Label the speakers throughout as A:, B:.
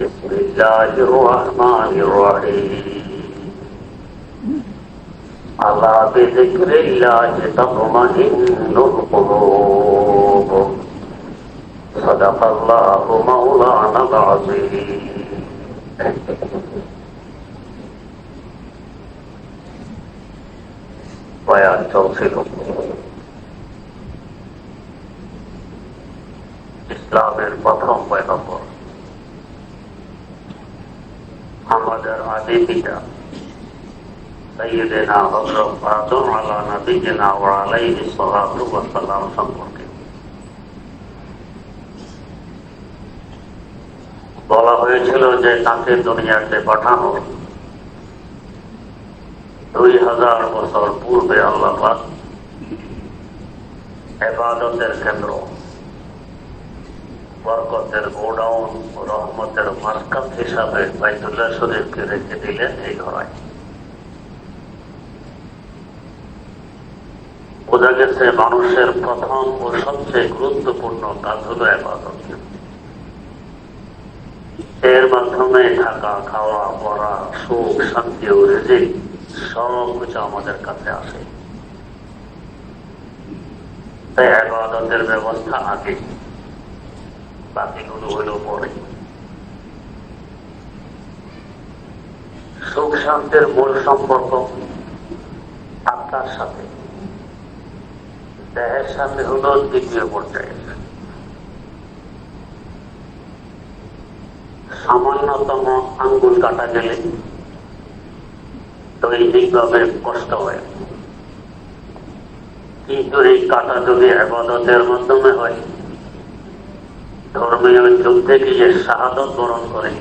A: بسم الله الرحمن الرحيم ألا بذكر الله تطمئن القلوب صدق الله مولانا العظيم বয়ান চলছিল ইসলামের প্রথম পয়গম্বর আমাদের আদি পিতা সৈয়দেনা হজরত আদম আলা নবীনা ও আলাইহি সালাতু ওয়াস সালাম সম্পর্কে বলা হয়েছিল যে তাকে দুনিয়াতে পাঠানো দুই হাজার বছর পূর্বে আল্লাহ এবাদতের কেন্দ্র বরকতের গোডাউন, রহমতের মার্কাত হিসাবে বাইতুল্লাহ শরীফকে রেখে দিলেন এই ঘরায় বোঝা গেছে মানুষের প্রথম ও সবচেয়ে গুরুত্বপূর্ণ কাজ হলো আবাদত এর মাধ্যমে থাকা, খাওয়া, পড়া, সুখ, শান্তি ও রেজিক সব কিছু আমাদের কাছে আসে। তাই আবাদতের ব্যবস্থা আগে। বাকিগুলো হইল পরে। সুখ শান্তির মূল সম্পর্ক আত্মার সাথে। দেহের সাথে হল দ্বিতীয় পর্যায়ে। সামান্যতম আঙ্গুল কাটা গেলে দৈনিকভাবে কষ্ট হয়। কিন্তু এই কাটা যদি আবাদতের মাধ্যমে হয় ধর্মীয় যুদ্ধে গিয়ে শাহাদত বরণ করে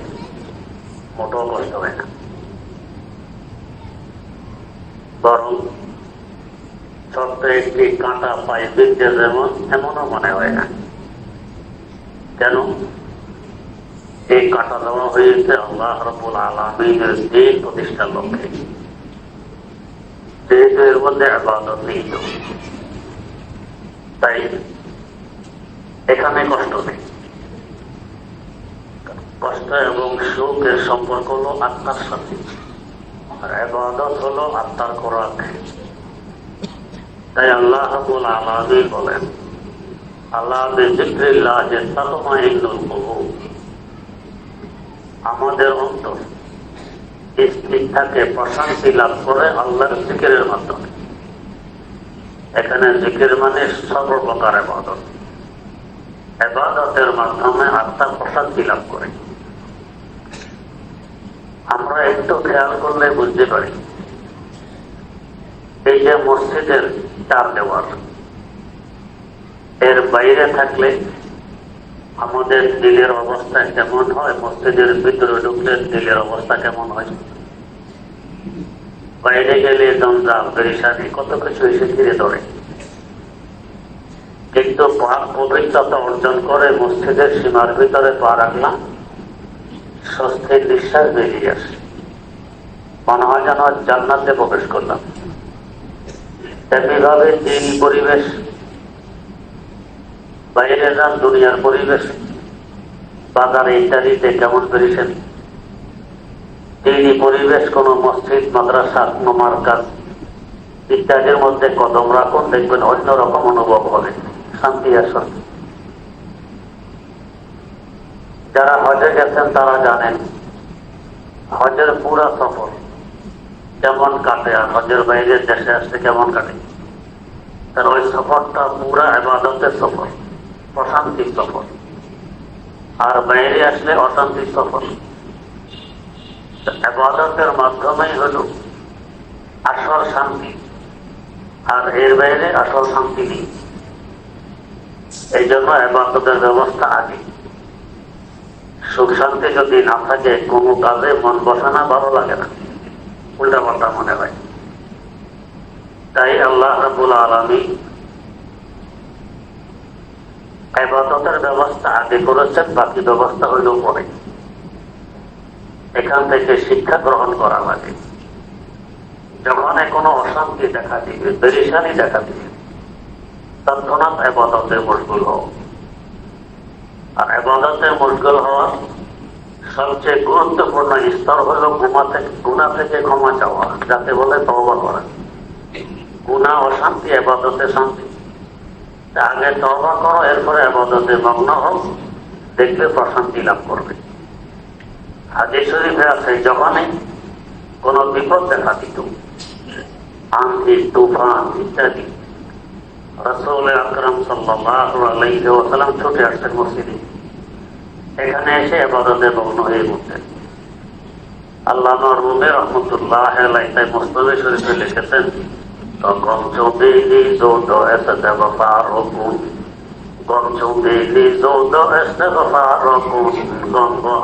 A: মোটো কষ্ট হয় না। বরং ছোট্ট একটি কাঁটা পায়ে বিদ্যে যেমন, এমনও মনে হয় না। কেন? এই কাঁটা দেওয়া হয়েছে আল্লাহ রবুল আলমিনের দিন প্রতিষ্ঠার লক্ষ্যে। যেহেতু এর মধ্যে আবাদত নেই তাই এখানে কষ্ট নেই। কষ্ট এবং সুখের সম্পর্ক হলো আত্মার সাথে। আর আবাদত হলো আত্মার খোরাক। তাই আল্লাহ বলেন, আল্লাহ কবু আমাদের অন্তর স্থিরটাকে প্রশান্তি লাভ করে আল্লাহর জিকিরের মাধ্যমে। এখানে জিকির মানে সর্বপ্রকার এবাদত এবাদতের মাধ্যমে আত্মা প্রশান্তি লাভ করে। আমরা একটু খেয়াল করলে বুঝতে পারি। এই যে মসজিদের চার দেওয়ার এর বাইরে থাকলে আমাদের দিলের অবস্থা কেমন হয়? মসজিদের ভিতরে ঢুকলে দিলের অবস্থা কেমন হয়? বাইরে গেলে জঞ্জাল পেরিসানি কত কিছু এসে ঘিরে ধরে। কিন্তু পবিত্রতা অর্জন করে মসজিদের সীমার ভিতরে পা রাখলাম। স্বস্তির নিঃশ্বাস বেরিয়ে আসে। মনে হয় যেন জান্নাতে প্রবেশ করলাম। এমনিভাবে দিন, পরিবেশ বাইরে যান দুনিয়ার পরিবেশ বাজারে ইত্যাদিতে কেমন পেরেছেন? দিনই পরিবেশ, কোন মসজিদ, মাদ্রাসা, কোনো মার্কাজ, ইত্যাদির মধ্যে কদম রাখুন, দেখবেন অন্যরকম অনুভব হবে। শান্তি আসন। যারা হজে গেছেন তারা জানেন হজের পুরা সফর কেমন কাটে আর হজের বাইরে দেশে আসতে কেমন কাটে? তার ওই সফরটা পুরা আবাদতের সফর, প্রশান্তির সফর। আর বাইরে আসলে অশান্তির সফর। আবাদতের মাধ্যমেই হল আসল শান্তি, আর এর বাইরে আসল শান্তি নেই। এই জন্য আবাদতের ব্যবস্থা আগে। সুখ শান্তি যদি না থাকে, কোনো কাজে মন বসে না, ভালো লাগে না। উল্টা পাল্টা মনে হয়। তাই আল্লাহ রাবুল আলমী আবাদতের ব্যবস্থা আগে করেছেন, বাকি ব্যবস্থা হইলেও পরে। এখান থেকে শিক্ষা গ্রহণ করা লাগে। যখন কোনো অশান্তি দেখা দিবে পেরেশানি দেখা দিবে। তৎক্ষণাৎ আবাদতে মশগুল হও আর আবাদতে মশগুল হওয়ার সবচেয়ে গুরুত্বপূর্ণ স্তর হল গুমা থেকে গুণা থেকে ক্ষমা চাওয়া যাতে বলে তবা করা। গুণা অশান্তি আবাদতে শান্তি। আগে তবা করো, এরপরে আবাদতে মগ্ন হোক দেখবে প্রশান্তি লাভ করবে। হাজির শরীফে আছে, যখনই কোন বিপদ দেখা দিত আন্ধি তুফান ইত্যাদি রসুল আকরম সাল্লাম ছুটে আসছেন মসজিদে। এখানে এসে আবাদতে মগ্ন হয়ে উঠতেন আল্লাহ নরমুমে রহমতুল্লাহ তাই শরীফে লিখেছেন, তখন চৌধুরী যৌদ এসে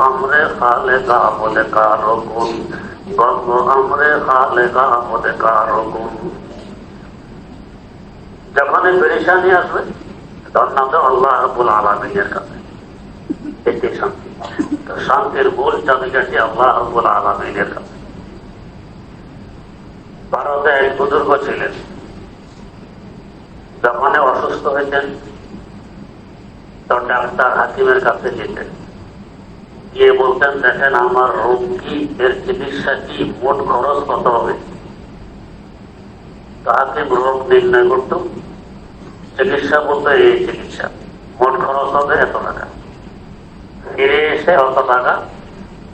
A: আমরে কার আমরে কার যখনই পেরেশানি আসবে, তখন আল্লাহ রবুল আলমিনের কাছে। শান্তির মূল চাবিকাঠি আল্লাহ রবুল আলমিনের? কাছে ভারতে এক বুজুর্গ ছিলেন যখন অসুস্থ হয়েছেন তো ডাক্তার হাকিমের কাছে যেতেন। গিয়ে বলতেন, দেখেন আমার রোগ কি এর চিকিৎসা কি? মোট খরচ কত হবে? তো হাকিম রোগ নির্ণয় করত। চিকিৎসা বলতে এই চিকিৎসা। মোট খরচ হবে এত টাকা। ফিরে এসে অত টাকা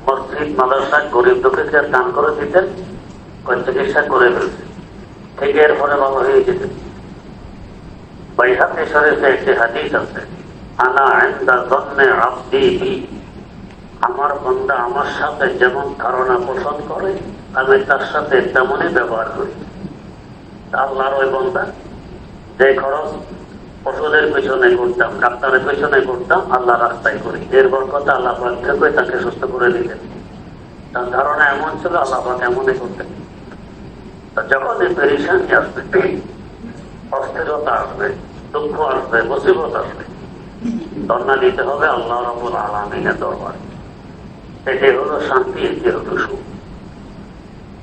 A: মসজিদ, মাদ্রাসা, গরিব দুঃখীকে দান করে দিতেন চিকিৎসা করে ফেলছে। থেকে এরপরে ভালো হয়ে যেত। একটি হাদিস আছে, আনা আমার বন্ধা আমার সাথে যেমন ধারণা পোষণ করে, আমি তার সাথে তেমনই ব্যবহার করি। আল্লাহর ওই বন্ধা, যে খরচ ওষুধের পেছনে করতাম ডাক্তারের পেছনে করতাম আল্লাহ রাস্তায় করি। এর কথা আল্লাহ থেকে তাকে সুস্থ করে দিলেন। তার ধারণা এমন ছিল, আল্লাহ এমনই করতেন। যখন এই পেরেশানি আসবে, অস্থিরতা আসবে, দুঃখ আসবে, মুসিবত আসবে, ধর্ণা দিতে হবে আল্লাহ রবুল আলমিনের দরবার। এটি হলো শান্তি, এটি হলো সুখ।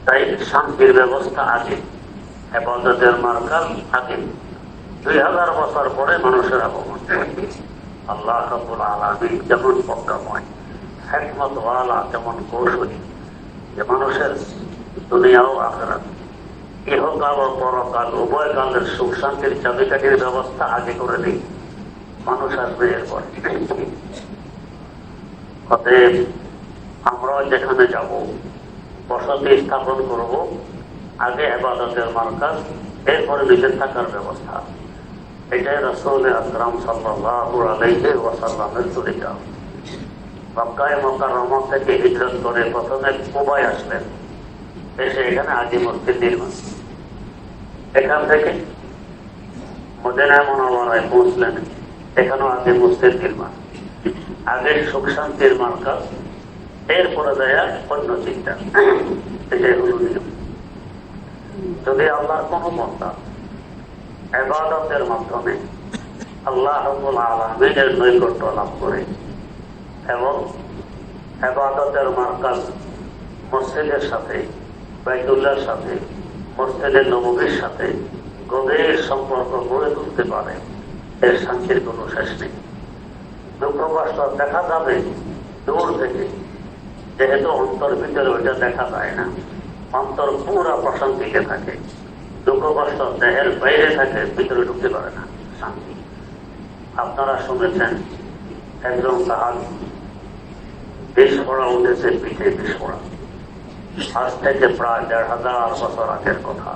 A: তাই শান্তির ব্যবস্থা আগে, হেফাজতের মার্কাল আগে। দুই হাজার বছর পরে মানুষের আগমন। আল্লাহ রবুল আলমী যেমন প্রজ্ঞাময় একমত ওয়ালা যেমন কৌশলী, যে মানুষের দুনিয়াও আখরাত। ইহকাল ও পরকাল উভয় কালের সুখ শান্তির চাবিকাঠির ব্যবস্থা আগে করে দিই, মানুষ আসবে এরপর। অতএব আমরাও যেখানে যাব, বসতি স্থাপন করব, আগে আবাদতের মার্কাজ, এরপরে নিজের থাকার ব্যবস্থা। এটাই রসুল আকরাম সাল্লাহ আলাইহি ওয়াসাল্লামের তরিকা মক্কায় মক্কা রহমত থেকে হিজরত করে প্রথমে কুবাই আসলেন। এসে এখানে আদি মসজিদ নির্মাণ। এখান থেকে মদিনা মনোবরায় পৌঁছলেন। এখানেও আগে মসজিদ নির্মাণ। আগে সুখ শান্তির মার্কাজ এরপরে দেয়া অন্য চিন্তা। এটাই হল নিয়ম। যদি আল্লাহর কোন মন্তা এবাদতের মাধ্যমে আল্লাহ আলমিনের নৈকট্য লাভ করে। এবং এবাদতের মার্কাজ মসজিদের সাথে, বাইতুল্লাহর সাথে, মসজিদের নবীর সাথে গভীর সম্পর্ক গড়ে তুলতে পারে, এর শান্তির কোনো শেষ নেই। দুঃখ দেখা যাবে দূর থেকে, যেহেতু অন্তর ভিতরে ওইটা দেখা যায় না, অন্তর পুরা প্রশান্তিতে থাকে। দুঃখ দেহের বাইরে থাকে ভিতরে ঢুকতে পারে না শান্তি আপনারা শুনেছেন একজন তাহার বিষ পড়া উঠেছে পিঠে বিষ পড়া আজ থেকে প্রায় দেড় হাজার বছর আগের কথা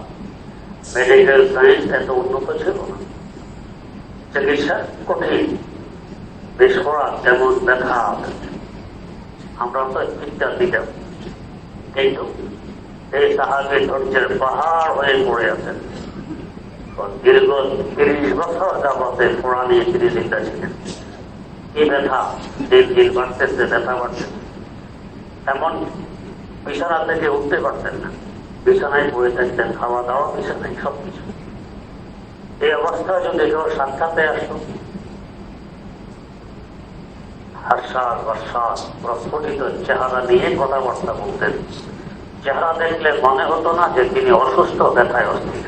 A: মেডিকেল সায়েন্স এত উন্নত ছিল না চিকিৎসা কঠিন বিষ পড়া যেমন ব্যথা আমরা তো চিন্তা দিতাম কিন্তু এই সাহায্যে ধৈর্যের পাহাড় হয়ে পড়ে আছেন দীর্ঘ তিরিশ বছর যাবতে পড়া তিনি চিন্তা ছিলেন কি ব্যথা? দিন দিন বাড়তেছে, ব্যথা বাড়তেছে। এমন বিছানা থেকে উঠতে পারতেন না। বিছানায় বয়ে থাকতেন খাওয়া দাওয়া বিছানায় সবকিছু। এই অবস্থায় যদি কেউ সাক্ষাতে আসতো হাস্যাস বর্ষাস প্রস্ফুটিত চেহারা নিয়ে কথাবার্তা বলতেন। চেহারা দেখলে মনে হতো না যে তিনি অসুস্থ, ব্যথায় অস্থির।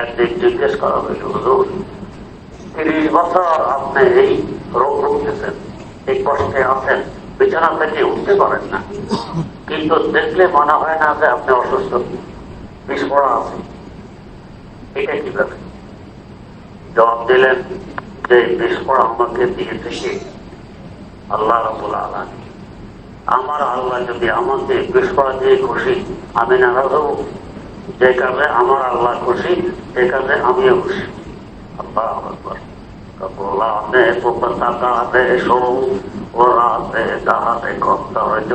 A: একদিন জিজ্ঞেস করা হইল, হুজুর, তিরিশ বছর আপনি এই রোগ ভুগতেছেন, এই কষ্টে আছেন, বিছানা থেকে উঠতে পারেন না। কিন্তু দেখলে মনে হয় না যে আপনি অসুস্থ বিস্ফোরা আছে। এটা কীভাবে? জবাব দিলেন যে বিস্ফোরা আমাকে দিয়ে থেকে আল্লাহ রবুল আলম আমার আল্লাহ যদি আমাকে বিস্ফোরা দিয়ে খুশি আমি নারাজ হব যে কাজে আমার আল্লাহ খুশি সে কাজে আমিও খুশি আল্লাহ আকবর গোলামে পুপতাকাতে শো ওরাতে দাহাতে কর্তব্য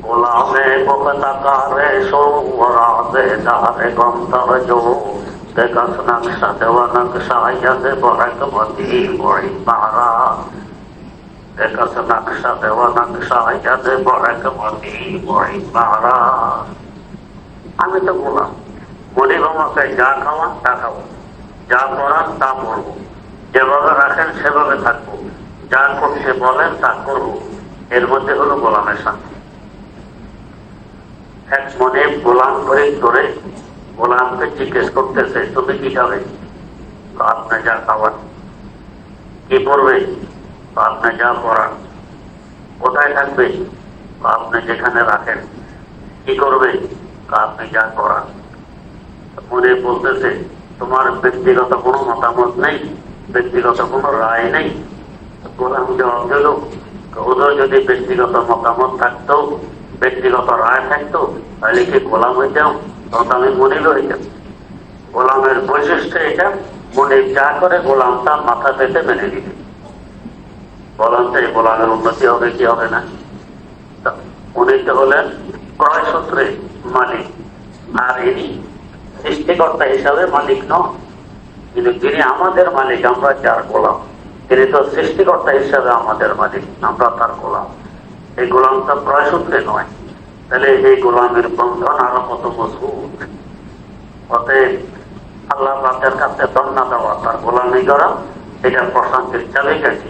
A: গোলামে পুপতাকারে শো ওরাতে দাহাতে গন্তব্য দেখাস নকশা দেওয়া নকশা ইয়াদে বরকমতি বড়ি পাহারা দেখাস নকশা দেওয়া নকশা ইয়াদে বরকমতি বড়ি পাহারা আমি তো বললাম গরিব আমাকে যা খাওয়া তা খাব যা পড়ান তা পড়ব যেভাবে রাখেন সেভাবে থাকব যা করতে বলেন তা করব এর মধ্যে হলো গোলামের শান্তি এক মনে গোলাম করে ধরে গোলামকে জিজ্ঞেস করতেছে তুমি কি খাবে আপনি যা খাওয়ান কি পড়বে তো আপনি যা পড়ান কোথায় থাকবে? তো আপনি যেখানে রাখেন। কি করবে? তো আপনি যা করান। মনে বলতেছে, তোমার ব্যক্তিগত কোনো মতামত নেই, ব্যক্তিগত কোনো রায় নেই। গোলাম জবাব দিল ওদের যদি ব্যক্তিগত মতামত থাকতো, ব্যক্তিগত রায় থাকতো, তাহলে কি গোলাম হইতাম তখন আমি মনিল হইতাম গোলামের বৈশিষ্ট্য এটা মনে যা করে গোলাম তার মাথা পেতে মেনে দিবে তো উন্নতি হবে, কি হবে না? উনি তো হলেন ক্রয় সূত্রে মালিক। আর ইনি সৃষ্টিকর্তা হিসাবে মালিক কিন্তু যিনি আমাদের মালিক, আমরা যার গোলাম। তিনি তো সৃষ্টিকর্তা হিসাবে আমাদের মালিক, আমরা তার গোলাম। এই গোলামটা প্রায় সূত্রে নয়। তাহলে এই গোলামের বন্ধন আরও কত মজবুত? অতএব আল্লাহ পাকের কাছে দন্না দেওয়া তার গোলামি করা, এটার প্রশান্তির চালে গেছে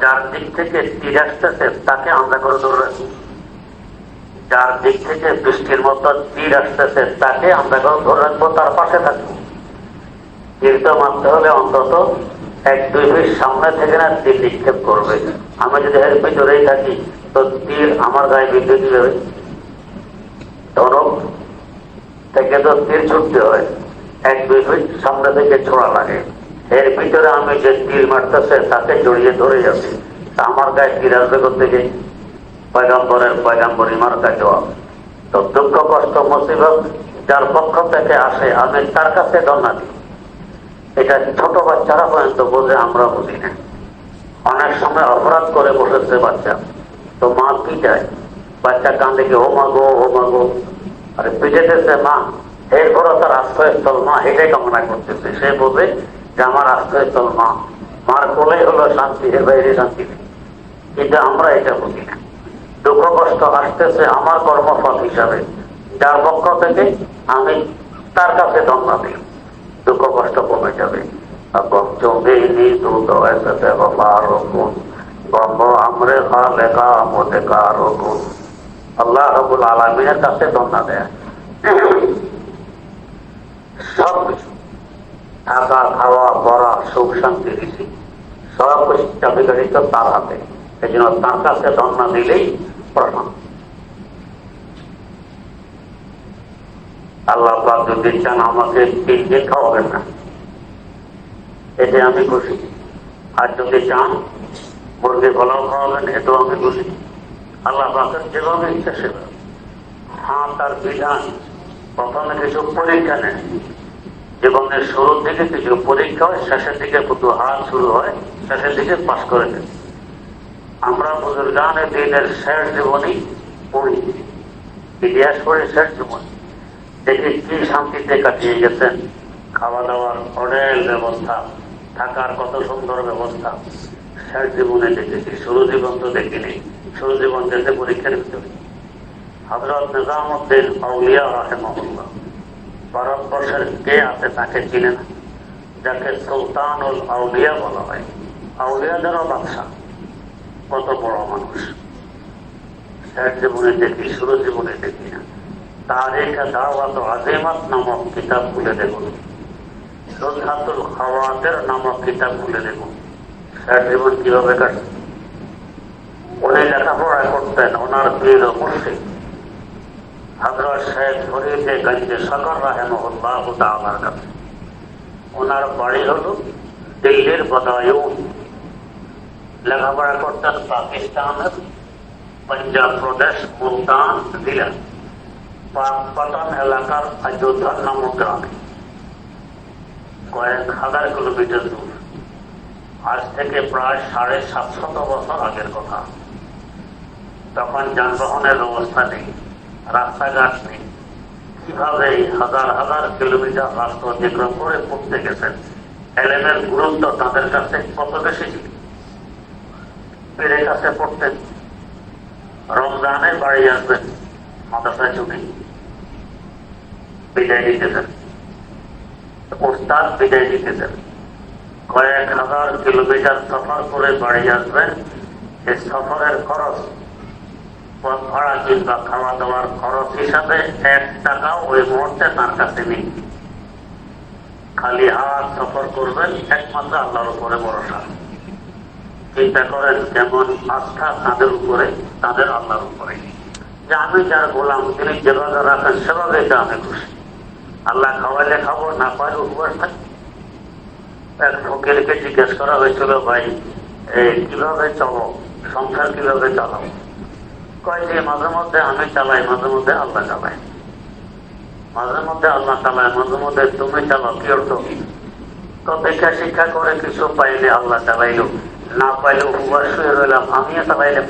A: যার দিক থেকে তীর আসতেছে, তাকে আমরা করে ধরে রাখি। যার দিক থেকে বৃষ্টির মতো তীর আসতেছে, তাকে আমরা করে ধরে রাখব, তার পাশে থাকব। থেকে না তীর নিক্ষেপ করবে। আমি যদি এর ভিতরেই থাকি, তো তীর আমার গায়ে বিদ্যুৎ কীভাবে তরফ থেকে তো তীর ছুটতে হয়। এক, দুই ফিট সামনে থেকে ছোড়া লাগে। এর ভিতরে আমি যে তীর মারতেছে, তাকে জড়িয়ে ধরে যাচ্ছে আমার গায়ে তীর আসবে থেকে পয়গাম্বরের পয়গাম্বরী মার কাছে তো দুঃখ, কষ্ট, মুসিবত যার পক্ষ থেকে আসে, আমি তার কাছে দন্না দিই। এটা ছোট বাচ্চারা পর্যন্ত বোঝে, আমরা বুঝি না। অনেক সময় অপরাধ করে বসেছে বাচ্চা। তো মা কি চায়? বাচ্চা কান দেখে ও মাগো ও মাগো আরে পিঠেতেছে মা। এরপরও তার আশ্রয়স্থল মা, এটাই কামনা করতেছে। সে বলবে যে আমার আশ্রয়স্থল মা। মার কোলেই হলো শান্তি এর বাইরে শান্তি কিন্তু আমরা এটা বুঝি না। দুঃখ কষ্ট আসতেছে আমার কর্মফল হিসাবে। যার পক্ষ থেকে আমি তার কাছে ধন্যবাদ দিই দুঃখ কষ্ট কমে যাবে। আল্লাহ আলমিনের কাছে ধন্যা দেয়। সব কিছু থাকা খাওয়া পড়া সুখ, শান্তি, ঋষি, সব কিছু চাবিকারিত তার হাতে। এই জন্য তার কাছে ধন্যা দিলেই প্রমাণ আল্লাহ যদি চান আমাকে তিন দিন খাওয়াবেন না, এতে আমি খুশি। আর যদি চান মুরগি পোলাও খাওয়াবেন, এতেও আমি খুশি। আল্লাহ যেভাবে ইচ্ছা সেভাবে। হ্যাঁ তার বিধান। প্রথমে কিছু পরীক্ষা নেন। জীবনের শুরুর দিকে কিছু পরীক্ষা হয়, শেষের দিকে কিছু হাত শুরু হয়, শেষের দিকে পাশ করে দেন আমরা বুজুর্গানের দিনের শেষ জীবনী পড়ি। ইতিহাস পড়ে শেষ জীবনী। দেখি কি শান্তিতে কাটিয়ে গেছেন। খাওয়া দাওয়ার হোটেল ব্যবস্থা, থাকার কত সুন্দর ব্যবস্থা। শেষ জীবনে দেখেছি, শুরু জীবন তো দেখিনি, শুরু জীবন দেখে পরীক্ষার ভিতরে। হজরত নিজামুদ্দিন আউলিয়া রাহেমহল্লা ভারতবর্ষের কে আছে তাকে চিনে না। যাকে সুলতানুল আউলিয়া বলা হয়। আউলিয়াদেরও বাদশাহ। কত বড় মানুষ। শেষ জীবনে দেখি, শুরু জীবনে দেখি না। তারিখা দাওয়াত আজিমাত নামক কিতাব খুলে দেখুন সুলহাতুল খাওয়াতের নামক কিতাব খুলে দেখুন শেষ জীবন কীভাবে কাটে উনি লেখাপড়া করতেন, ওনার প্রিয় মুর্শিদ। হজরত ওনার বাড়ি হল দিল্লির বদায়ুন। লেখাপড়া করতেন পাকিস্তানের পাঞ্জাব প্রদেশ মুলতান জেলা। পাটন এলাকার অযোধ্যার নামক গ্রামে। কয়েক হাজার কিলোমিটার দূর। আজ থেকে প্রায় সাড়ে সাতশত বছর আগের কথা। তখন যানবাহনের ব্যবস্থা নেই। রাস্তাঘাট নেই কীভাবে হাজার হাজার কিলোমিটার রাস্তা অতিক্রম করে পড়তে গেছেন? এলেমের গুরুত্ব তাদের কাছে কত বেশি? ছিল কাছে পড়তেন। রমজানে বাড়ি আসবেন, মাদ্রাসায় ছুটি। বিদায় দিতেছেন ওস্তাদ বিদায় দিতেছেন কয়েক হাজার কিলোমিটার সফর করে বাড়ি আসবেন। এই সফরের খরচ পথ ভাড়া কিংবা খাওয়া দাওয়ার খরচ হিসাবে এক টাকাও ওই মুহূর্তে তার কাছে নেই। খালি হাত সফর করবেন একমাত্র আল্লাহর উপরে ভরসা। চিন্তা করেন কেমন আস্থা তাদের উপরে, তাদের আল্লাহর উপরে। যে আমি যার গোলাম, তিনি যেভাবে রাখেন, সেভাবে আমি খুশি। আল্লাহ খাওয়াইলে খাব, না পাইলে উপবাস থাকি। এক ফকিরকে জিজ্ঞেস করা হয়েছিল, ভাই এই কীভাবে চলো? সংসার কীভাবে চালাও? আল্লাহ শিক্ষা করে কিছু পাইলে আল্লাহ চালাইলো, না পাইলে উপবাস শুয়ে রইলাম, আমিও চালাইলাম।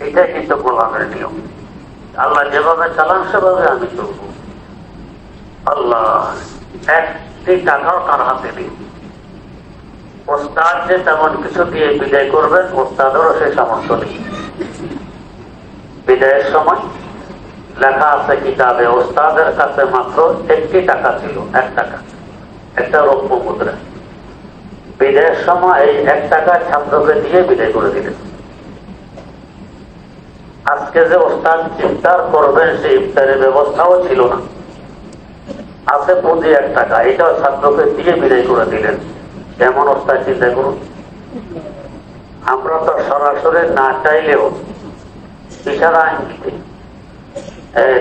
A: এটাই কিন্তু গোলামের নিয়ম। আল্লাহ যেভাবে চালান, সেভাবে আমি চলবো। আল্লাহ, একটি টাকাও তার হাতে নেই। ওস্তাদ যে তেমন কিছু দিয়ে বিদায় করবেন, ওস্তাদেরও সে সামর্থ্য নেই। বিদায়ের সময় লেখা আছে কিতাবে, ওস্তাদের কাছে মাত্র একটি টাকা ছিল, এক টাকা, একটা রৌপ্য মুদ্রা। বিদায়ের সময় এই এক টাকা ছাত্রকে দিয়ে বিদায় করে দিলেন। আজকে যে ওস্তাদ ইফতার করবেন সেই ইফতারের ব্যবস্থাও ছিল না। আছে পুঁজি এক টাকা, এটাও ছাত্রকে দিয়ে বিদায় করে দিলেন। এমন অবস্থায় চিন্তা করুন। আমরা তো সরাসরি না চাইলেও ইশারা আইনকে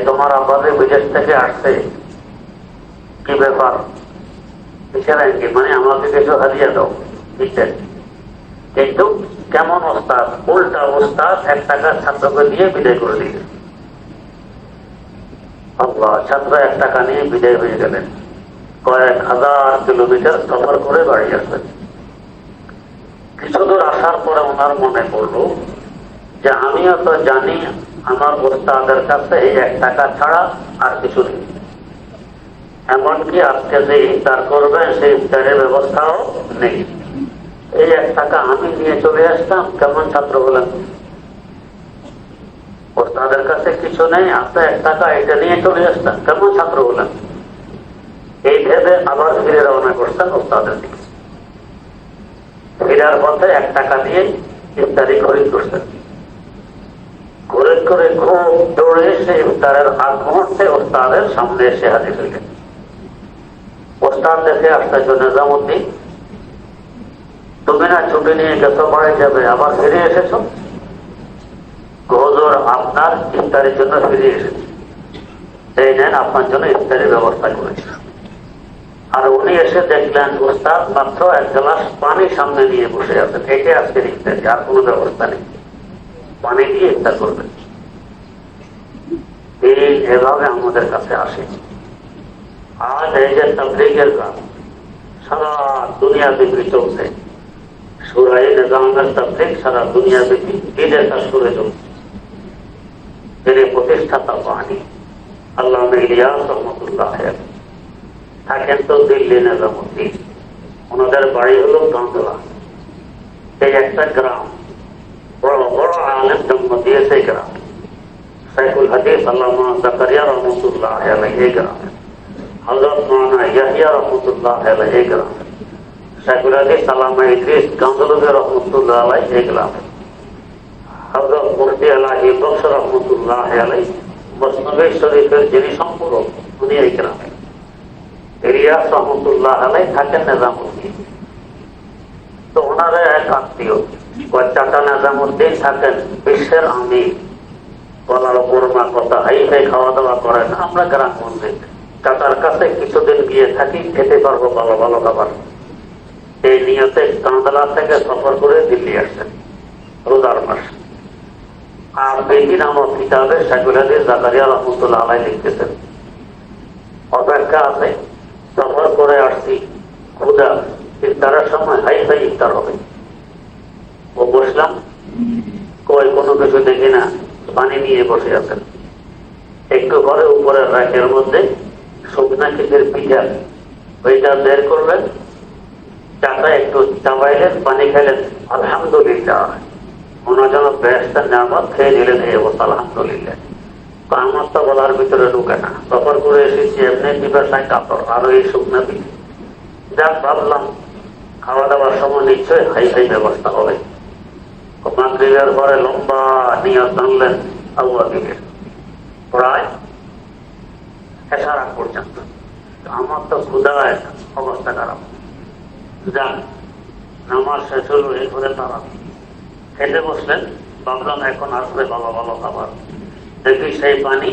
A: তোমার আব্বাদের বিদেশ থেকে আসছে। কি ব্যাপার? ইশারা আইনকে মানে আমাকে কিছু হারিয়ে দাও ইত্যাদি কিন্তু কেমন ওস্তাদ উল্টা ওস্তাদ এক টাকা ছাত্রকে দিয়ে বিদায় করে দিলেন ছাত্র এক টাকা নিয়ে বিদায় হয়ে গেলেন। কয়েক হাজার কিলোমিটার সফর করে বাড়ি আসবেন কিছু দূর আসার পরে ওনার মনে পড়ল যে আমিও তো জানি আমার ওস্তাদের কাছে এই এক টাকা ছাড়া আর কিছু নেই। এমনকি আজকে যে ইফতার করবেন সেই ইফতারের ব্যবস্থাও নেই। এই এক টাকা আমি নিয়ে চলে আসতাম, কেমন ছাত্র বলেন ওস্তাদের কাছে কিছু নেই আছে এক টাকা এটা নিয়ে চলে আসতাম, কেমন ছাত্র বলেন এই ভেবে আবার ফিরে রওনা করতেন ওস্তাদের দিকে। ফেরার পথে এক টাকা দিয়ে ইফতারি খরিদ করতেন খরিদ করে খুব দৌড়ে এসে ইফতারের আগ মুহূর্তে ওস্তাদের সামনে এসে হাজির হইলেন। ওস্তাদ দেখে আশ্চর্য নিজামুদ্দিন, তুমি না ছুটি নিয়ে গেছো বাড়ি যাবে, আবার ফিরে এসেছ? গজর আপনার ইফতারের জন্য ফিরে এসেছে। এই নেন, আপনার জন্য ইফতারের ব্যবস্থা করেছি। আর উনি এসে দেখলেন, ওস্তাদ, মাত্র এক গ্লাস পানি সামনে নিয়ে বসে আছেন। এটাই আজকের ইফতারি আর কোনো ব্যবস্থা নেই। পানি দিয়ে ইফতার করবেন। এই এভাবে আমাদের কাছে আসে। আজ এই যে তাবলিগের কাজ সারা দুনিয়া ব্যাপী চলছে? সুরাই নিজামের তাবলিগ সারা দুনিয়া ব্যাপী ঈদের কাজ করে চলছে? এর প্রতিষ্ঠাতা বাণী, আল্লাহ ইলিয়াস রহমতুল্লাহ থাকেন তো দিল্লি নিজামুদ্দিন ওনাদের বাড়ি হলো কান্দলা এই একটা গ্রাম। বড় বড় আলেম জন্ম দিয়েছে এই গ্রাম। সাইফুল হাদিস, আল্লামা জাকারিয়া রহমতুল্লাহ আলাই এই গ্রামে। হজরত মানা ইয়াহিয়া রহমতুল্লাহ আলাই এই গ্রামে। সাইফুল হাদিস, আল্লামা ইদ্রিস কান্দলুবে রহমতুল্লাহ আলাই এই গ্রামে। হজরত মুফতি আলাহি বক্স রহমতুল্লাহ আলাই বৈষ্ণবী শরীফের যিনি সম্পূরক, উনি এই গ্রামে। কিছুদিন গিয়ে থাকি, খেতে পারব ভালো ভালো খাবার। এই নিয়তে কান্দলা থেকে সফর করে দিল্লি আসছেন রোজার মাস। আর বেদি নামক কিতাবে শাকুলাদি জাকারিয়া রহমতুল্লাহ আলাই লিখতেছেন। অপেক্ষা আছে সফর করে আসছি। ক্ষুদা ইফতারের সময় হাই ফাই ইফতার হবে। ও বসলাম। কই কোনো কিছু দেখি না, পানি নিয়ে বসে আছেন। একটু ঘরে উপরে রাখের মধ্যে শুকনা কেকের পিঠা। ওইটা বের করলেন। চাটা একটু চাবাইলেন, পানি খাইলেন আলহামদুলিল্লাহ। ওনার জন্য ব্যস্ত নামত খেয়ে নিলেন। এই অবস্থা, আলহামদুলিল্লাহ। তো আমার তো বলার ভিতরে ঢুকে না। সফর করে এসেছি, এমনি পিপাসায় কাপড় আরও এই শুকনা পিঠে যাক, ভাবলাম খাওয়া দাওয়ার সময় নিশ্চয়ই হাই হাই ব্যবস্থা হবে। মাগরীবের পরে লম্বা নিয়ত টানলেন আবু আবিবের প্রায় এসারা পর্যন্ত। আমার তো ক্ষুদায় অবস্থা খারাপ। যান নামাজ শেষ হলো, এই করে তারা। খেতে বসলেন, ভাবলাম এখন আসবে ভালো ভালো খাবার। দেখি সেই পানি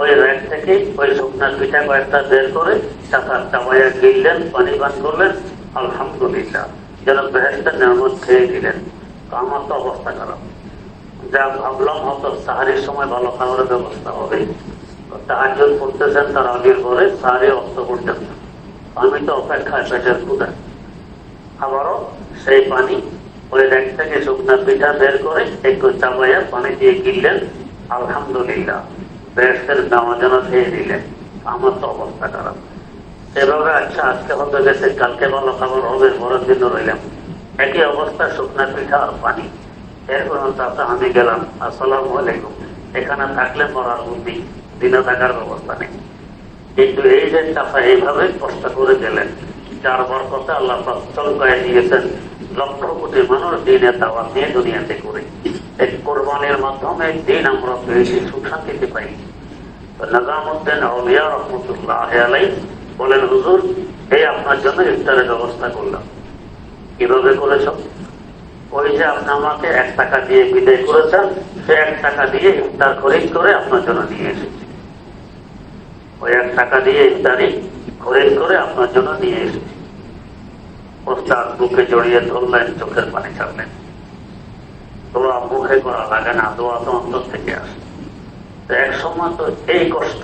A: ওই র্যাক থেকে ওই শুকনার পিঠা কয়েকটা বের করে চাকা চাপাইয়া গিললেন পানি পান করলেন। আলহামদুলিল্লাহ, যেন বেহেস্তের নিয়ামত খেয়ে দিলেন আমার তো অবস্থা খারাপ। যা ভাবলাম হয়তো সাহারির সময় ভালো খাবারের ব্যবস্থা হবে। সাহায্য করতেছেন তার আগের পরে সাহারি অস্ত পর্যন্ত আমি তো অপেক্ষায় পেটের ক্ষুদা আবারও সেই পানি ওই র্যাক থেকে শুকনা পিঠা বের করে একটু চাপাইয়া পানি দিয়ে গিললেন। আলহামদুলিল্লাহ। দিলেন। আমার তো অবস্থা খারাপ। এভাবে আচ্ছা আজকে হতে গেছে, কালকে ভালো খাবার হবে দিন রইলাম। একই অবস্থা, শুকনা পিঠা আর পানি। এরপর চাচা আমি গেলাম। আসসালাম আলাইকুম। এখানে থাকলে মরার বুদ্ধি দিনে থাকার ব্যবস্থা নেই। কিন্তু এই যে চাষা এইভাবে কষ্ট করে গেলেন চার বরকতে আল্লাহ চলকায় দিয়েছেন লক্ষ কোটি মানুষ দিনের দাওয়াত নিয়ে দুনিয়াতে করে এই কোরবানির মাধ্যমে দিন আমরা পেয়েছি সুখ শান্তিতে পাই বলেন, হুজুর, এই আপনার জন্য ইফতারের ব্যবস্থা করলাম। কীভাবে করেছ? ওই যে আপনি আমাকে এক টাকা দিয়ে বিদায় করেছেন, সে এক টাকা দিয়ে ইফতার খরিদ করে আপনার জন্য নিয়ে এসেছি। ওই এক টাকা দিয়ে ইফতারি খরিদ করে আপনার জন্য নিয়ে এসেছি। ওস্তাদ বুকে জড়িয়ে ধরলেন, চোখের পানি ছাড়লেন। দোয়া মুখে করা লাগে না, দোয়া তো অন্তর থেকে আসে এক সময় তো এই কষ্ট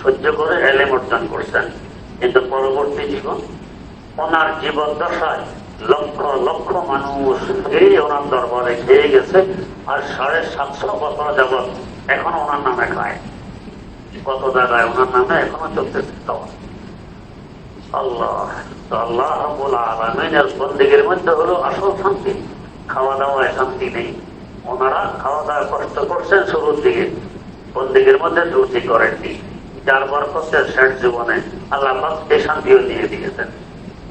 A: সহ্য করে এলেম অর্জন করছেন। কিন্তু পরবর্তী জীবন ওনার জীবন দশায় লক্ষ লক্ষ মানুষ এই ওনার দরবারে খেয়ে গেছে আর সাড়ে সাতশো বছর যাবৎ এখন ওনার নামে খায়। কত জায়গায় ওনার নামে এখনও চলতেছে আল্লাহ আল্লাহ রাব্বুল আলামিনের বন্দিগের মধ্যে হলো আসল শান্তি। খাওয়া দাওয়ায় শান্তি নেই ওনারা খাওয়া দাওয়া কষ্ট করছেন শুরুর দিকে। বন্দিগের মধ্যে ত্রুটি করেননি। যার বরকতে শেষ জীবনে। আল্লাহ এই শান্তিও দিয়ে দিয়েছেন।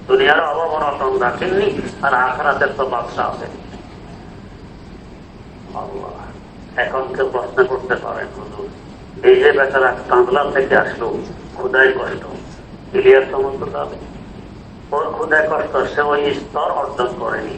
A: দুনিয়ার অভাব অনটন রাখেননি আর আখরাতের তো বাদশা আছে। এখন কেউ প্রশ্ন করতে পারেন হুজুর। এই যে বেচারা কাঁদলা থেকে আসলো ক্ষুদায় কষ্ট। ইলিয়ার সমস্ত যাবে। ওর ক্ষুদায় কষ্ট সে ওই স্তর অর্জন করেনি।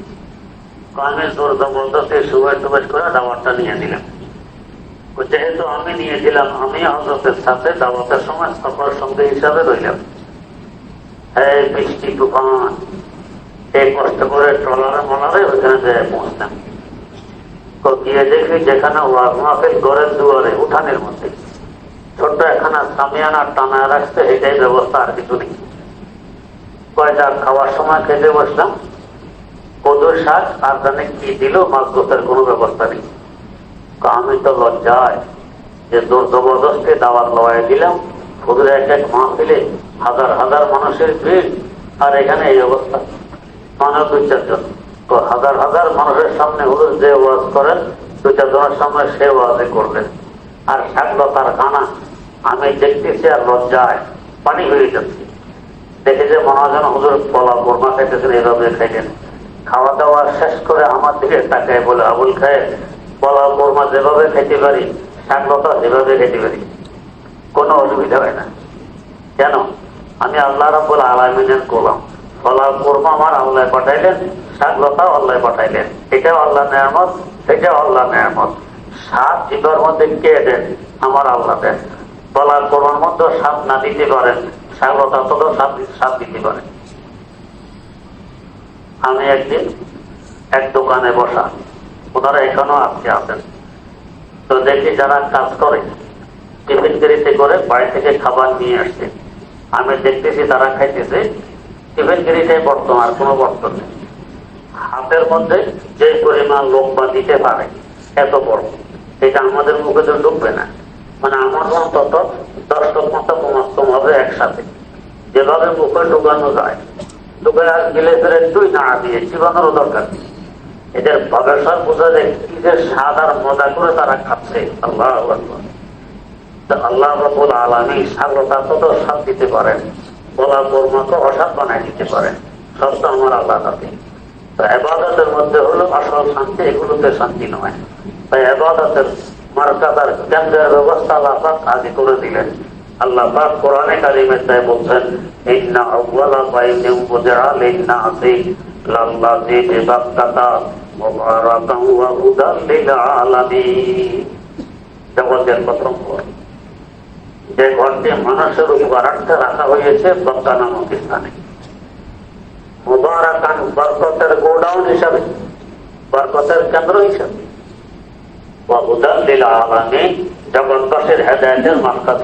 A: আমি জোর জবরদস্তি সুবেশ টুবেশ করে দাওয়াতটা নিয়ে দিলাম যেহেতু আমি নিয়েছিলাম আমি হজরতের সাথে দাওয়াতের সময় সফর সঙ্গে হিসাবে রইলাম। এই বৃষ্টি তুফান এই কষ্ট করে ট্রলারে মলারে ওইখানে যেয়ে পৌঁছলাম। গিয়ে দেখি যেখানে ওয়াজ মাহফিল ঘরের দুয়ারে, উঠানের মধ্যে। ছোট্ট একখানা সামিয়ানা টানা রাখছে এটাই ব্যবস্থা আর কিছু নেই। কয়টা খাওয়ার সময় খেতে বসলাম। কদুর শাক আর জানে কি দিল মাছ গোসের কোনো ব্যবস্থা নেই। আমি তো লজ্জায় যে জোর জবরদস্তি দাওয়াত লড়াই দিলাম, হুজুরে এক এক মাহফিলে হাজার হাজার মানুষের ভিড়, আর এখানে এই অবস্থা। মানব দুই চারজন। তো হাজার হাজার মানুষের সামনে হুজুর যে ওয়াজ করেন, দুই চারজনের সামনে সে ওয়াজে করলেন। আর থাকল তার কানা। আমি দেখতেছি আর লজ্জায় পানি হয়ে যাচ্ছে। দেখে যে মনে হয় হুজুর পলা বোরমা খাইতেছেন এইভাবে খাইলেন। খাওয়া দাওয়া শেষ করে আমার দিকে তাকায় বলে, আবুল খায় পলা বোরমা যেভাবে খেতে পারি শাকলতা যেভাবে খেতে পারি, কোনো অসুবিধা হয় না। কেন? আমি আল্লাহ রাবুল আলমিনের গোলাম। ফলা কোরমা আমার আল্লাহ পাঠাইলেন শাকলতা আল্লাহ পাঠাইলেন। এটাও আল্লাহ নেয়ামত, এটাও আল্লাহ নেয়ামত। সাপ জীবের মধ্যে কে দেন? আমার আল্লাহ দেন। ফলা কোরমার মধ্যে সাপ না দিতে পারেন শাকলতা তো সাপ সাপ দিতে পারেন। আমি একদিন এক দোকানে বসা, ওনারা এখানেও আজকে আছেন। তো দেখি যারা কাজ করে, টিফিন গেরিতে করে বাড়ি থেকে খাবার নিয়ে আসছে। আমি দেখতেছি তারা খাইতেছে, টিফিন গেরিতে বর্তমান আর কোনো বর্তন নেই। হাতের মধ্যে যে পরিমাণ লম্বা দিতে পারে, এত বড়। এটা আমাদের মুখে তো ঢুকবে না। মানে আমার অন্তত দশ মতো কমাস্তম হবে একসাথে। যেভাবে মুখে ঢুকানো যায় এদের ব্যবসা বোঝা যায় কি যে মজা করে তারা খাচ্ছে, আল্লাহ আল্লাহ রবুল আলমী সাগরতা তত স্বাদ দিতে পারেন বলা কর্মকে অসাদ বানায় দিতে পারেন, সব তো আমার আল্লাহ তাতে তো এবাদতের মধ্যে হলো আসল শান্তি, এগুলোতে শান্তি নয়। তাই এবাদতের মার্কাতার কেন্দ্রের ব্যবস্থা আল্লাহ আগে করে দিলেন। আল্লাহ পাক কোরআনে কারিমে তাই বলছেন, ইন্না আউয়ালা বাইনিম বুজরা লিন্নাসি লাল্লাযী বিবাক্কাতা ওয়া হুদাল লিল আলামিন জগতের প্রথম ঘর। যে ঘরটি মানুষের উপকারার্থে রাখা হয়েছে বক্তা নামক স্থানে। মুবারাকান বরকতের গোডাউন হিসাবে, বরকতের কেন্দ্র হিসাবে। ওয়াহুদাল লিল আলামিন জগৎবাসীর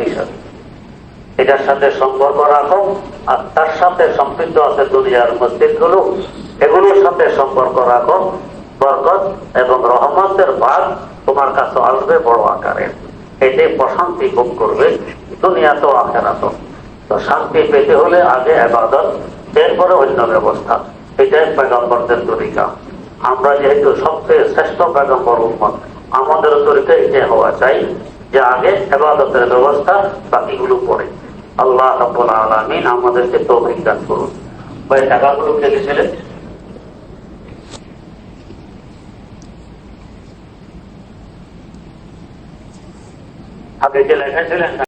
A: হিসাবে। এটার সাথে সম্পর্ক রাখো, আর তার সাথে সম্পৃক্ত আছে দুনিয়ার মসজিদগুলো এগুলোর সাথে সম্পর্ক রাখো, বরকত এবং রহমতের ভাগ তোমার কাছে আসবে বড় আকারে। এটাই প্রশান্তি ভোগ করবে দুনিয়া তো আখেরাত। তো শান্তি পেতে হলে আগে আবাদত, এরপরে অন্য ব্যবস্থা। এটাই পেগম্বরদের তরিকা। আমরা যেহেতু সবচেয়ে শ্রেষ্ঠ পেগম্বর উন্মত আমাদের তরিকা এটাই হওয়া চাই যে আগে আবাদতের ব্যবস্থা বাকিগুলো পরে। আল্লাহ আলমিন আমাদেরকে তৌফিক দান করুন। ভাই টাকাগুলো লিখেছিলেন আগে যে লেখা ছিলেন